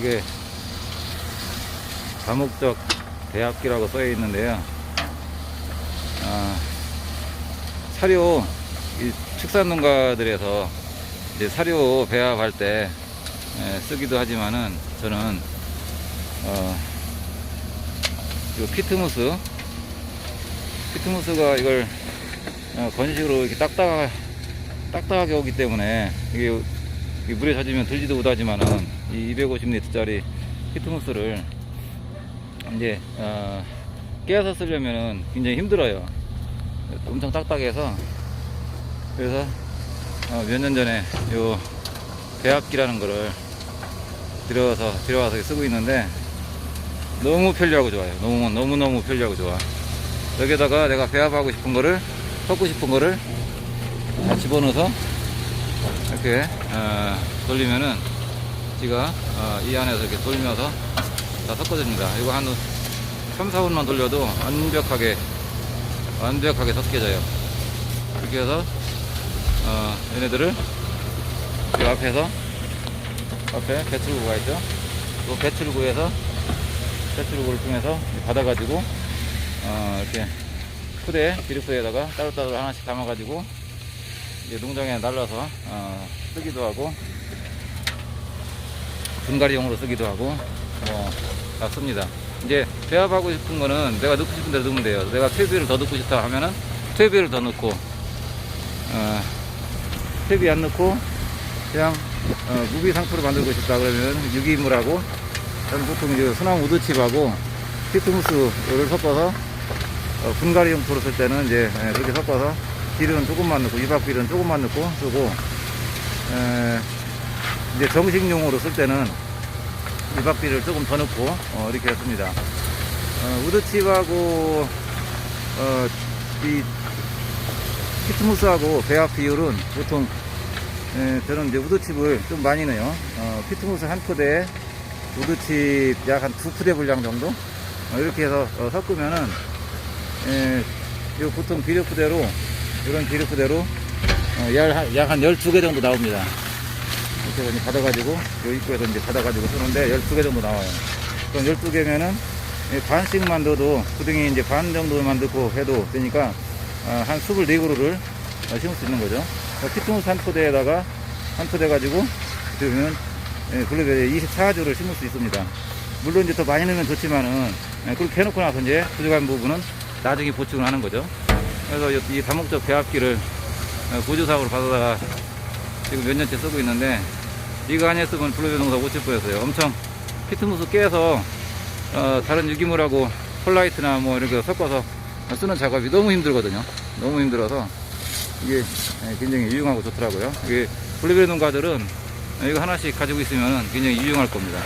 이게 다목적 배합기라고 써 있는데요. 아, 사료 이 축산 농가들에서 이제 사료 배합할 때 에, 쓰기도 하지만은 저는 어, 이 피트무스 피트무스가 이걸 어, 건식으로 이렇게 딱딱 딱딱하게 오기 때문에 이게 이 물에 젖으면 들지도 못하지만은 이 250리터짜리 피트무스를 이제 어, 깨서 쓰려면은 굉장히 힘들어요. 엄청 딱딱해서 그래서 어, 몇년 전에 요 배합기라는 거를 들여서 들여와서 쓰고 있는데 너무 편리하고 좋아요. 너무 너무 너무 편리하고 좋아. 여기다가 내가 배합하고 싶은 거를 섞고 싶은 거를 다 집어넣어서 이렇게 어, 돌리면은 지가 어, 이 안에서 이렇게 돌면서 다 섞어줍니다. 이거 한 3, 4분만 돌려도 완벽하게 완벽하게 섞여져요. 이렇게 해서 어, 얘네들을 이 앞에서 앞에 배출구가 있죠. 그 배출구에서 배출구를 통해서 받아가지고 어, 이렇게 푸대 비료푸대에다가 따로따로 하나씩 담아가지고 농장에 날라서 어, 쓰기도 하고 분갈이용으로 쓰기도 하고 뭐 습니다 이제 배합하고 싶은 거는 내가 넣고 싶은 대로 넣으면 돼요. 내가 퇴비를 더 넣고 싶다 하면은 퇴비를 더 넣고 어, 퇴비 안 넣고 그냥 어, 무비 상토를 만들고 싶다 그러면 유기물하고 보통 이제 소나무 우드칩하고 피트무스를 섞어서 어, 분갈이 용토로 쓸 때는 이제 예, 그렇게 섞어서 비료는 조금만 넣고 유박 비료는 조금만 넣고 쓰고 에, 이제 정식용으로 쓸 때는 유박 비료를 조금 더 넣고 어, 이렇게 했습니다. 어, 우드칩하고 어, 이 피트무스하고 배합 비율은 보통 에, 저는 이제 우드칩을 좀 많이 넣어요. 어, 피트무스 한 포대에 우드칩 약 한두 푸대 분량 정도 어, 이렇게 해서 어, 섞으면은 에, 요 보통 비료 푸대로 이런 비료 푸대로 어, 약한 12개 정도 나옵니다. 이렇게 받아가지고 요 입구에서 이제 받아가지고 쓰는데 12개 정도 나와요. 그럼 12개면은 반씩만 넣어도 구덩이 이제 반 정도만 넣고 해도 되니까 어, 한 24그루를 심을 수 있는 거죠. 피트무스 한 포대에다가 한 포대 가지고 그러면 예, 블루베리 24주를 심을 수 있습니다. 물론 이제 더 많이 넣으면 좋지만은 예, 그렇게 해놓고 나서 이제 부족한 부분은 나중에 보충을 하는 거죠. 그래서 이- 이 다목적 배합기를 어, 보조사업으로 받아다가 지금 몇 년째 쓰고 있는데 이거 아니었으면 블루베리 농사 못칠 뻔했어요. 엄청 피트무스 깨서 어, 다른 유기물하고 폴라이트나 뭐 이렇게 섞어서 쓰는 작업이 너무 힘들거든요. 너무 힘들어서 이게 예, 굉장히 유용하고 좋더라고요. 이게 블루베리 농가들은 이거 하나씩 가지고 있으면 굉장히 유용할 겁니다.